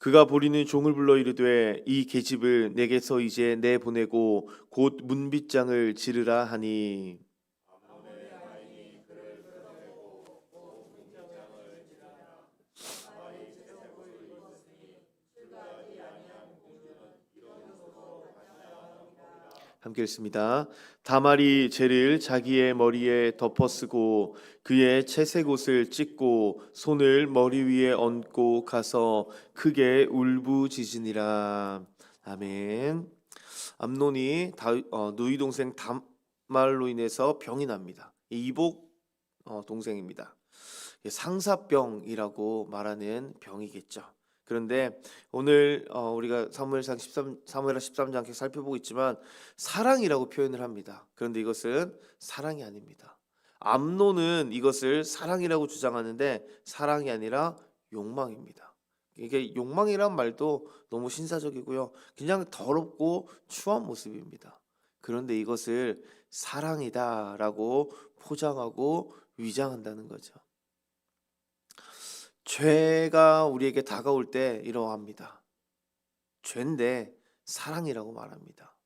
그가 보리는 종을 불러 이르되 이 계집을 내게서 이제 내 보내고 곧 문빗장을 지르라 하니 함께 읽습니다. 다말이 죄를 자기의 머리에 덮어쓰고 그의 채색 옷을 찢고 손을 머리 위에 얹고 가서 크게 울부짖으니라. 아멘. 암논이 다, 어, 누이 동생 다말로 인해서 병이 납니다. 이 이복 어, 동생입니다. 상사병이라고 말하는 병이겠죠. 그런데 오늘 어, 우리가 사무엘상 13 사무엘하 13장 계속 살펴보고 있지만 사랑이라고 표현을 합니다. 그런데 이것은 사랑이 아닙니다. 암노는 이것을 사랑이라고 주장하는데 사랑이 아니라 욕망입니다. 이게 욕망이란 말도 너무 신사적이고요. 그냥 더럽고 추한 모습입니다. 그런데 이것을 사랑이다라고 포장하고 위장한다는 거죠. 죄가 우리에게 다가올 때 이러합니다. 죄인데 사랑이라고 말합니다.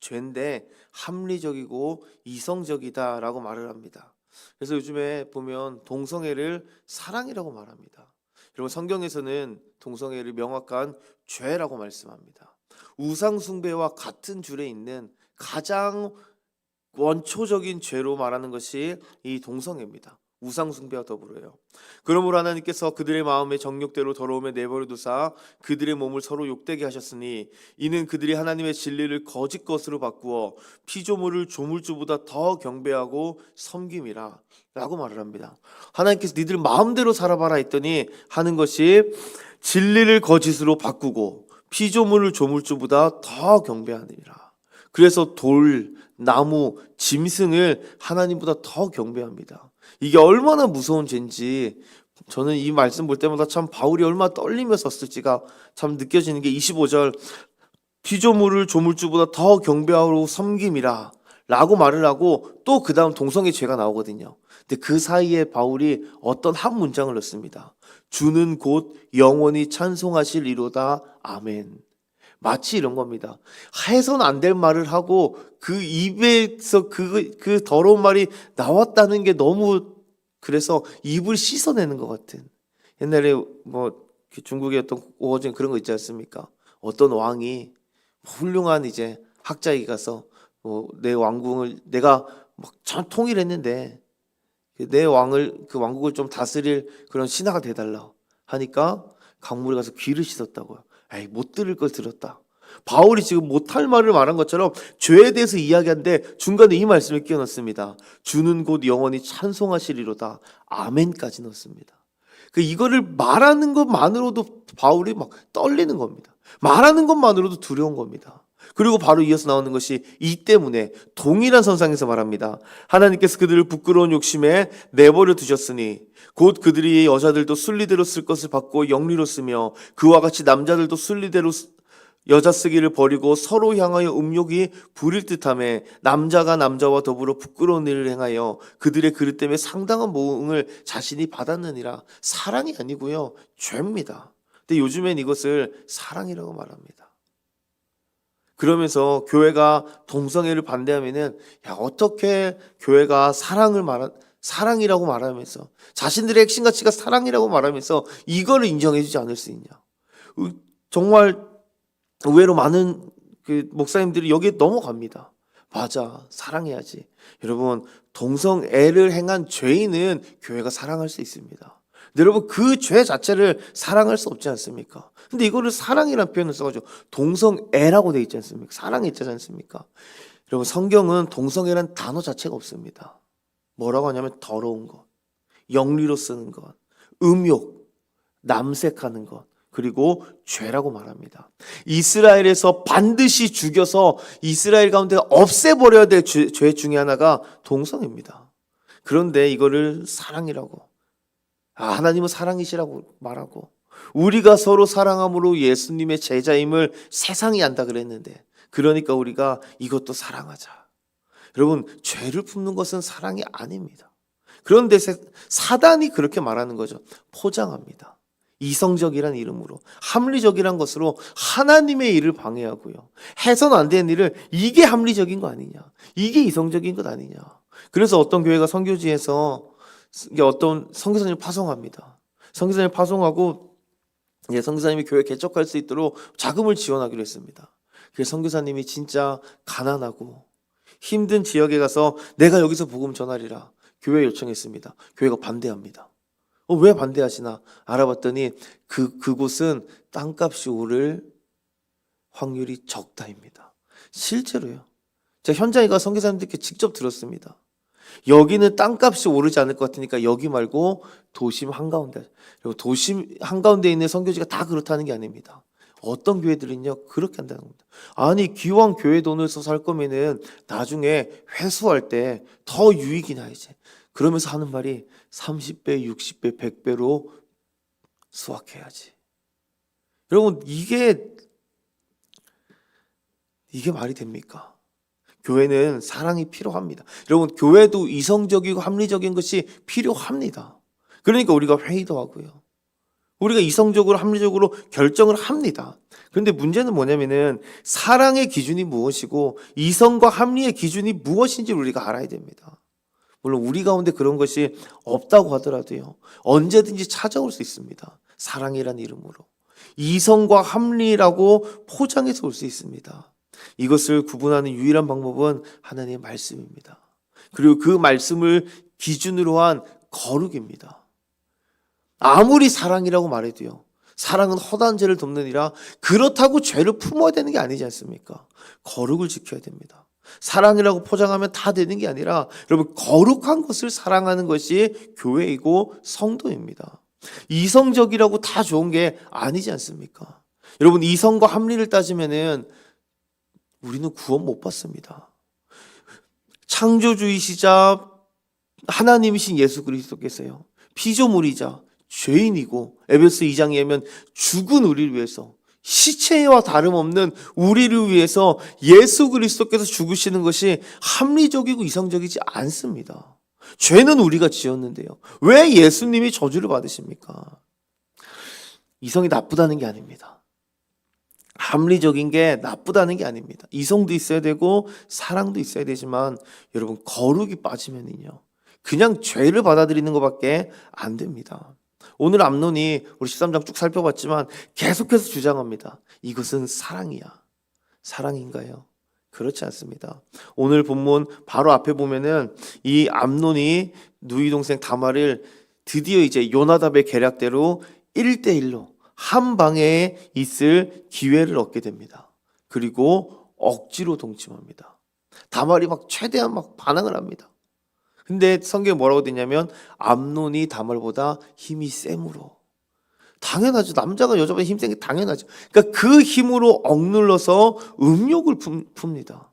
죄인데 합리적이고 이성적이다라고 말을 합니다. 그래서 요즘에 보면 동성애를 사랑이라고 말합니다. 여러분 성경에서는 동성애를 명확한 죄라고 말씀합니다. 우상 숭배와 같은 줄에 있는 가장 원초적인 죄로 말하는 것이 이 동성애입니다. 우상 숭배와 더불어요. 그러므로 하나님께서 그들의 마음의 정욕대로 더러움에 내버려 두사 그들의 몸을 서로 욕되게 하셨으니 이는 그들이 하나님의 진리를 거짓 것으로 바꾸어 피조물을 조물주보다 더 경배하고 섬김이라 라고 말을 합니다. 하나님께서 니들 마음대로 살아봐라 했더니 하는 것이 진리를 거짓으로 바꾸고 피조물을 조물주보다 더 경배하느니라. 그래서 돌, 나무, 짐승을 하나님보다 더 경배합니다. 이게 얼마나 무서운 죄인지 저는 이 말씀 볼 때마다 참 바울이 얼마나 떨리며 썼을지가 참 느껴지는 게 25절 피조물을 조물주보다 더 경배하고 섬김이라 라고 말을 하고 또 그 다음 동성애 죄가 나오거든요. 근데 그 사이에 바울이 어떤 한 문장을 넣습니다. 주는 곧 영원히 찬송하실 이로다. 아멘. 마치 이런 겁니다. 해서는 안될 말을 하고 그 입에서 그, 그 더러운 말이 나왔다는 게 너무 그래서 입을 씻어내는 것 같은. 옛날에 뭐 중국의 어떤 오어진 그런 거 있지 않습니까? 어떤 왕이 훌륭한 이제 학자에게 가서 뭐 내 왕궁을 내가 막전 통일했는데 내 왕을 그 왕국을 좀 다스릴 그런 신하가 돼달라 하니까 강물에 가서 귀를 씻었다고요. 에이 못 들을 걸 들었다. 바울이 지금 못할 말을 말한 것처럼 죄에 대해서 이야기하는데 중간에 이 말씀을 끼워 넣습니다. 주는 곧 영원히 찬송하시리로다. 아멘까지 넣습니다. 그 이거를 말하는 것만으로도 바울이 막 떨리는 겁니다. 말하는 것만으로도 두려운 겁니다. 그리고 바로 이어서 나오는 것이 이 때문에 동일한 선상에서 말합니다. 하나님께서 그들을 부끄러운 욕심에 내버려 두셨으니 곧 그들이 여자들도 순리대로 쓸 것을 받고 영리로 쓰며 그와 같이 남자들도 순리대로 여자 쓰기를 버리고 서로 향하여 음욕이 부릴 듯함에 남자가 남자와 더불어 부끄러운 일을 행하여 그들의 그릇 때문에 상당한 모흥을 자신이 받았느니라 사랑이 아니고요 죄입니다. 근데 요즘엔 이것을 사랑이라고 말합니다. 그러면서 교회가 동성애를 반대하면은 야 어떻게 교회가 사랑을 말한 사랑이라고 말하면서 자신들의 핵심 가치가 사랑이라고 말하면서 이거를 인정해주지 않을 수 있냐? 정말 의외로 많은 그 목사님들이 여기에 넘어갑니다. 맞아, 사랑해야지. 여러분, 동성애를 행한 죄인은 교회가 사랑할 수 있습니다. 여러분, 그 죄 자체를 사랑할 수 없지 않습니까? 근데 이거를 사랑이라는 표현을 써가지고 동성애라고 돼 있지 않습니까? 사랑이 있지 않습니까? 여러분, 성경은 동성애란 단어 자체가 없습니다. 뭐라고 하냐면 더러운 것, 영리로 쓰는 것, 음욕, 남색하는 것, 그리고 죄라고 말합니다. 이스라엘에서 반드시 죽여서 이스라엘 가운데 없애버려야 될 죄 중에 하나가 동성입니다. 그런데 이거를 사랑이라고. 아, 하나님은 사랑이시라고 말하고. 우리가 서로 사랑함으로 예수님의 제자임을 세상이 안다 그랬는데. 그러니까 우리가 이것도 사랑하자. 여러분, 죄를 품는 것은 사랑이 아닙니다. 그런데 사단이 그렇게 말하는 거죠. 포장합니다. 이성적이란 이름으로 합리적이란 것으로 하나님의 일을 방해하고요. 해서는 안 되는 일을 이게 합리적인 거 아니냐. 이게 이성적인 것 아니냐. 그래서 어떤 교회가 선교지에서 어떤 선교사님을 파송합니다. 선교사님을 파송하고 이제 선교사님이 교회 개척할 수 있도록 자금을 지원하기로 했습니다. 그래서 선교사님이 진짜 가난하고 힘든 지역에 가서 내가 여기서 복음 전하리라 교회 요청했습니다. 교회가 반대합니다. 어, 왜 반대하시나 알아봤더니 그 그곳은 땅값이 오를 확률이 적다입니다. 실제로요. 제가 현장에 가 선교사님들께 직접 들었습니다. 여기는 땅값이 오르지 않을 것 같으니까 여기 말고 도심 한가운데 그리고 도심 한가운데 있는 선교지가 다 그렇다는 게 아닙니다. 어떤 교회들은요 그렇게 한다는 겁니다. 아니 기왕 교회 돈을 써서 할 거면은 나중에 회수할 때 더 유익이 나야지. 그러면서 하는 말이 30배, 60배, 100배로 수확해야지. 여러분 이게 이게 말이 됩니까? 교회는 사랑이 필요합니다. 여러분 교회도 이성적이고 합리적인 것이 필요합니다. 그러니까 우리가 회의도 하고요. 우리가 이성적으로 합리적으로 결정을 합니다. 그런데 문제는 뭐냐면은 사랑의 기준이 무엇이고 이성과 합리의 기준이 무엇인지 우리가 알아야 됩니다. 물론 우리 가운데 그런 것이 없다고 하더라도요. 언제든지 찾아올 수 있습니다. 사랑이라는 이름으로. 이성과 합리라고 포장해서 올 수 있습니다. 이것을 구분하는 유일한 방법은 하나님의 말씀입니다. 그리고 그 말씀을 기준으로 한 거룩입니다. 아무리 사랑이라고 말해도요. 사랑은 허다한 죄를 돕느니라 그렇다고 죄를 품어야 되는 게 아니지 않습니까? 거룩을 지켜야 됩니다. 사랑이라고 포장하면 다 되는 게 아니라 여러분 거룩한 것을 사랑하는 것이 교회이고 성도입니다. 이성적이라고 다 좋은 게 아니지 않습니까? 여러분 이성과 합리를 따지면은 우리는 구원 못 받습니다. 창조주이시자 하나님이신 예수 그리스도께서요. 피조물이자 죄인이고 에베소 2장에 하면 죽은 우리를 위해서 시체와 다름없는 우리를 위해서 예수 그리스도께서 죽으시는 것이 합리적이고 이성적이지 않습니다. 죄는 우리가 지었는데요. 왜 예수님이 저주를 받으십니까? 이성이 나쁘다는 게 아닙니다. 합리적인 게 나쁘다는 게 아닙니다. 이성도 있어야 되고 사랑도 있어야 되지만 여러분 거룩이 빠지면은요. 그냥 죄를 받아들이는 것밖에 안 됩니다. 오늘 암론이 우리 13장 쭉 살펴봤지만 계속해서 주장합니다. 이것은 사랑이야. 사랑인가요? 그렇지 않습니다. 오늘 본문 바로 앞에 보면은 이 암론이 누이 동생 다말을 드디어 이제 요나답의 계략대로 1대1로 한 방에 있을 기회를 얻게 됩니다. 그리고 억지로 동침합니다. 다말이 막 최대한 막 반항을 합니다. 근데 성경에 뭐라고 되냐면 암론이 다말보다 힘이 셈으로 당연하죠. 남자가 여자보다 힘센 게 당연하죠. 그러니까 그 힘으로 억눌러서 음욕을 품, 풉니다.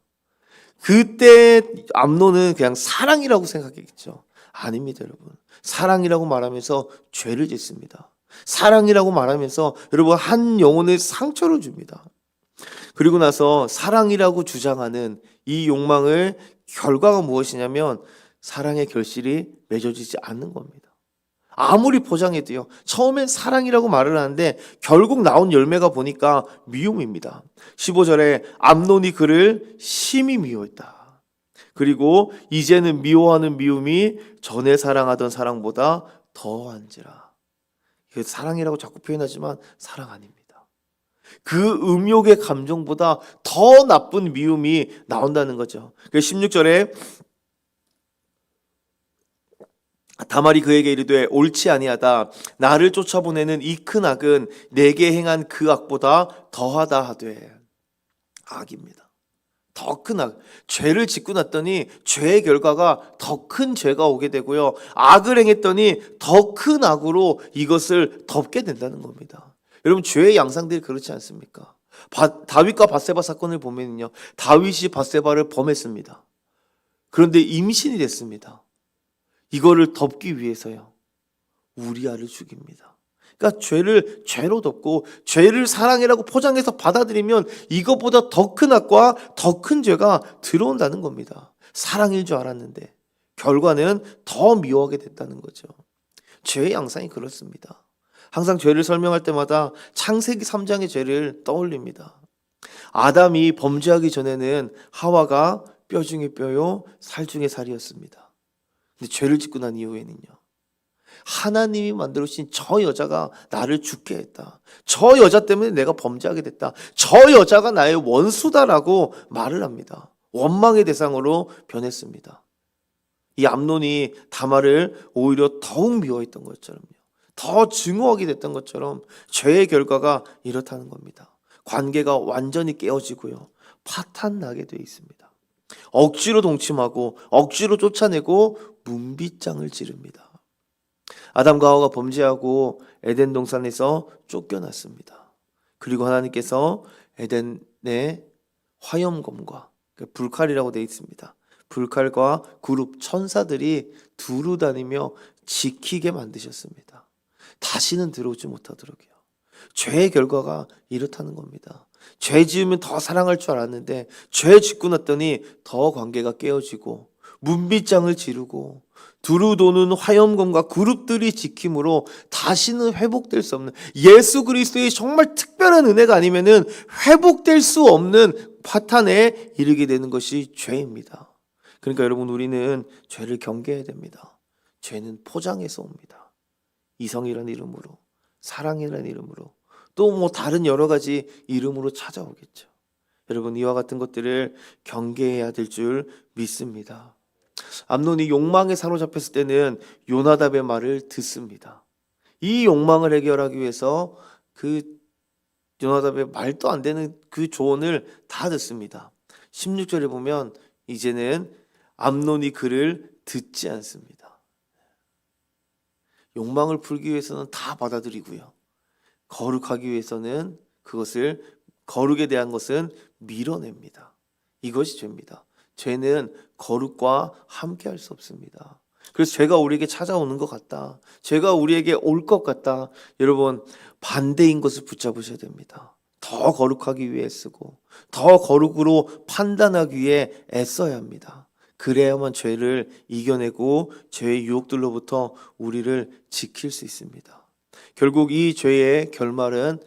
그때 암론은 그냥 사랑이라고 생각했겠죠. 아닙니다, 여러분. 사랑이라고 말하면서 죄를 짓습니다. 사랑이라고 말하면서 여러분 한 영혼의 상처를 줍니다. 그리고 나서 사랑이라고 주장하는 이 욕망을 결과가 무엇이냐면 사랑의 결실이 맺어지지 않는 겁니다. 아무리 포장해도요. 처음엔 사랑이라고 말을 하는데 결국 나온 열매가 보니까 미움입니다. 15절에 암론이 그를 심히 미워했다. 그리고 이제는 미워하는 미움이 전에 사랑하던 사랑보다 더한지라. 이게 사랑이라고 자꾸 표현하지만 사랑 아닙니다. 그 음욕의 감정보다 더 나쁜 미움이 나온다는 거죠. 16절에 다말이 그에게 이르되 옳지 아니하다 나를 쫓아보내는 이 큰 악은 내게 행한 그 악보다 더하다 하되 악입니다. 더 큰 악. 죄를 짓고 났더니 죄의 결과가 더 큰 죄가 오게 되고요. 악을 행했더니 더 큰 악으로 이것을 덮게 된다는 겁니다. 여러분 죄의 양상들이 그렇지 않습니까? 바, 다윗과 바세바 사건을 보면요. 다윗이 바세바를 범했습니다. 그런데 임신이 됐습니다. 이거를 덮기 위해서요. 우리아를 죽입니다. 그러니까 죄를 죄로 덮고 죄를 사랑이라고 포장해서 받아들이면 이것보다 더 큰 악과 더 큰 죄가 들어온다는 겁니다. 사랑일 줄 알았는데 결과는 더 미워하게 됐다는 거죠. 죄의 양상이 그렇습니다. 항상 죄를 설명할 때마다 창세기 3장의 죄를 떠올립니다. 아담이 범죄하기 전에는 하와가 뼈 중에 뼈요, 살 중에 살이었습니다. 근데 죄를 짓고 난 이후에는요. 하나님이 만들어주신 저 여자가 나를 죽게 했다. 저 여자 때문에 내가 범죄하게 됐다. 저 여자가 나의 원수다라고 말을 합니다. 원망의 대상으로 변했습니다. 이 암론이 다말을 오히려 더욱 미워했던 것처럼요. 더 증오하게 됐던 것처럼 죄의 결과가 이렇다는 겁니다. 관계가 완전히 깨어지고요. 파탄 나게 돼 있습니다. 억지로 동침하고 억지로 쫓아내고 문빗장을 지릅니다. 아담과 하와가 범죄하고 에덴 동산에서 쫓겨났습니다. 그리고 하나님께서 에덴의 화염검과 그 불칼이라고 되어 있습니다. 불칼과 그룹 천사들이 두루 다니며 지키게 만드셨습니다. 다시는 들어오지 못하도록요. 죄의 결과가 이렇다는 겁니다. 죄 지으면 더 사랑할 줄 알았는데 죄 짓고 났더니 더 관계가 깨어지고 문빗장을 지르고 두루 도는 화염검과 그룹들이 지킴으로 다시는 회복될 수 없는 예수 그리스도의 정말 특별한 은혜가 아니면은 회복될 수 없는 파탄에 이르게 되는 것이 죄입니다. 그러니까 여러분 우리는 죄를 경계해야 됩니다. 죄는 포장해서 옵니다. 이성이라는 이름으로 사랑이라는 이름으로 또 뭐 다른 여러 가지 이름으로 찾아오겠죠. 여러분 이와 같은 것들을 경계해야 될 줄 믿습니다. 암논이 욕망에 사로잡혔을 때는 요나답의 말을 듣습니다. 이 욕망을 해결하기 위해서 그 요나답의 말도 안 되는 그 조언을 다 듣습니다. 16절에 보면 이제는 암논이 그를 듣지 않습니다. 욕망을 풀기 위해서는 다 받아들이고요. 거룩하기 위해서는 그것을 거룩에 대한 것은 밀어냅니다. 이것이 죄입니다. 죄는 거룩과 함께 할 수 없습니다. 그래서 죄가 우리에게 찾아오는 것 같다. 죄가 우리에게 올 것 같다. 여러분, 반대인 것을 붙잡으셔야 됩니다. 더 거룩하기 위해 쓰고, 더 거룩으로 판단하기 위해 애써야 합니다. 그래야만 죄를 이겨내고 죄의 유혹들로부터 우리를 지킬 수 있습니다. 결국 이 죄의 결말은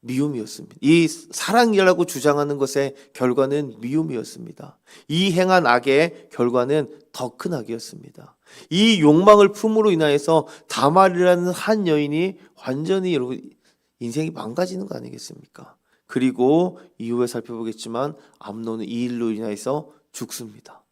미움이었습니다. 이 사랑이라고 주장하는 것의 결과는 미움이었습니다. 이 행한 악의 결과는 더 큰 악이었습니다. 이 욕망을 품으로 인하여서 다말이라는 한 여인이 완전히 여러분 인생이 망가지는 거 아니겠습니까? 그리고 이후에 살펴보겠지만 암론은 이 일로 인하여서 죽습니다.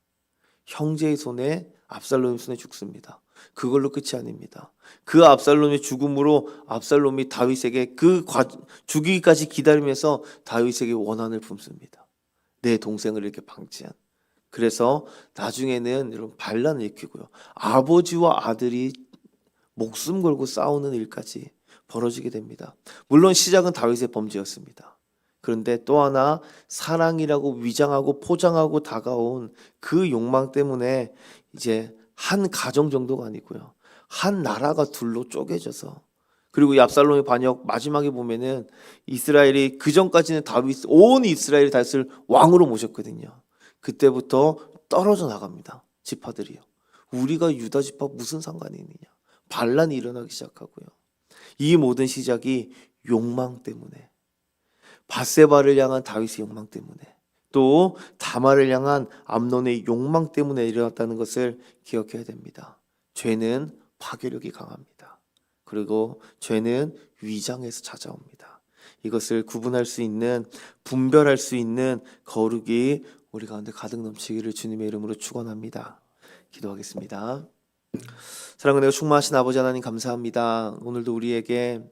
형제의 손에 압살롬의 손에 죽습니다. 그걸로 끝이 아닙니다. 그 압살롬의 죽음으로 압살롬이 다윗에게 그 과, 죽이기까지 기다리면서 다윗에게 원한을 품습니다. 내 동생을 이렇게 방치한. 그래서 나중에는 여러분 반란을 일으키고요. 아버지와 아들이 목숨 걸고 싸우는 일까지 벌어지게 됩니다. 물론 시작은 다윗의 범죄였습니다. 그런데 또 하나 사랑이라고 위장하고 포장하고 다가온 그 욕망 때문에 이제 한 가정 정도가 아니고요. 한 나라가 둘로 쪼개져서 그리고 이 압살롬의 반역 마지막에 보면은 이스라엘이 그 전까지는 다윗 온 이스라엘이 다윗을 왕으로 모셨거든요. 그때부터 떨어져 나갑니다. 지파들이요. 우리가 유다 지파 무슨 상관이 있느냐? 반란이 일어나기 시작하고요. 이 모든 시작이 욕망 때문에 바세바를 향한 다윗의 욕망 때문에 또 다말을 향한 암논의 욕망 때문에 일어났다는 것을 기억해야 됩니다. 죄는 파괴력이 강합니다. 그리고 죄는 위장에서 찾아옵니다. 이것을 구분할 수 있는 분별할 수 있는 거룩이 우리 가운데 가득 넘치기를 주님의 이름으로 축원합니다. 기도하겠습니다. 사랑은 내가 충만하신 아버지 하나님 감사합니다. 오늘도 우리에게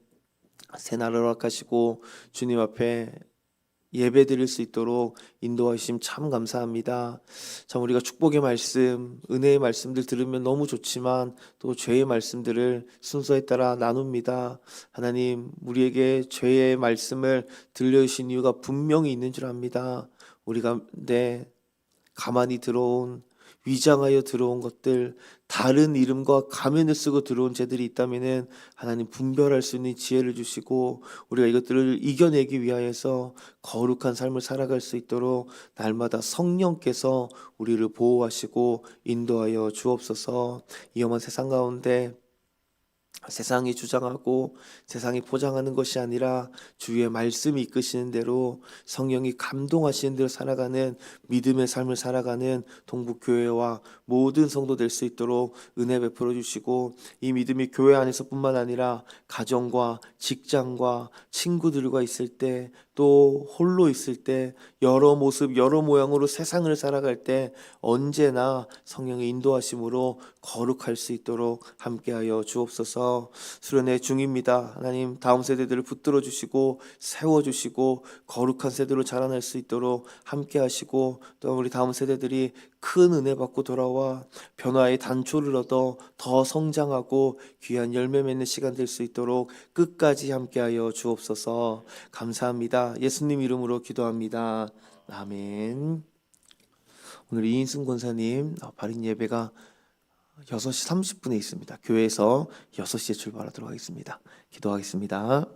새 날을 허락하시고 주님 앞에 예배 드릴 수 있도록 인도하심 참 감사합니다. 참 우리가 축복의 말씀, 은혜의 말씀들 들으면 너무 좋지만 또 죄의 말씀들을 순서에 따라 나눕니다. 하나님, 우리에게 죄의 말씀을 들려주신 이유가 분명히 있는 줄 압니다. 우리가 네 가만히 들어온 위장하여 들어온 것들 다른 이름과 가면을 쓰고 들어온 죄들이 있다면은 하나님 분별할 수 있는 지혜를 주시고 우리가 이것들을 이겨내기 위하여서 거룩한 삶을 살아갈 수 있도록 날마다 성령께서 우리를 보호하시고 인도하여 주옵소서. 위험한 세상 가운데 세상이 주장하고 세상이 포장하는 것이 아니라 주의 말씀이 이끄시는 대로 성령이 감동하시는 대로 살아가는 믿음의 삶을 살아가는 동북교회와 모든 성도 될 수 있도록 은혜 베풀어 주시고 이 믿음이 교회 안에서뿐만 아니라 가정과 직장과 친구들과 있을 때 또 홀로 있을 때 여러 모습 여러 모양으로 세상을 살아갈 때 언제나 성령의 인도하심으로 거룩할 수 있도록 함께하여 주옵소서. 수련의 중입니다. 하나님 다음 세대들을 붙들어 주시고 세워 주시고 거룩한 세대로 자라날 수 있도록 함께하시고 또 우리 다음 세대들이 큰 은혜 받고 돌아와 변화의 단초를 얻어 더 성장하고 귀한 열매 맺는 시간 될 수 있도록 끝까지 함께하여 주옵소서. 감사합니다 예수님 이름으로 기도합니다. 아멘. 오늘 이인승 권사님 어, 발인 예배가 6시 30분에 있습니다. 교회에서 6시에 출발하도록 하겠습니다. 기도하겠습니다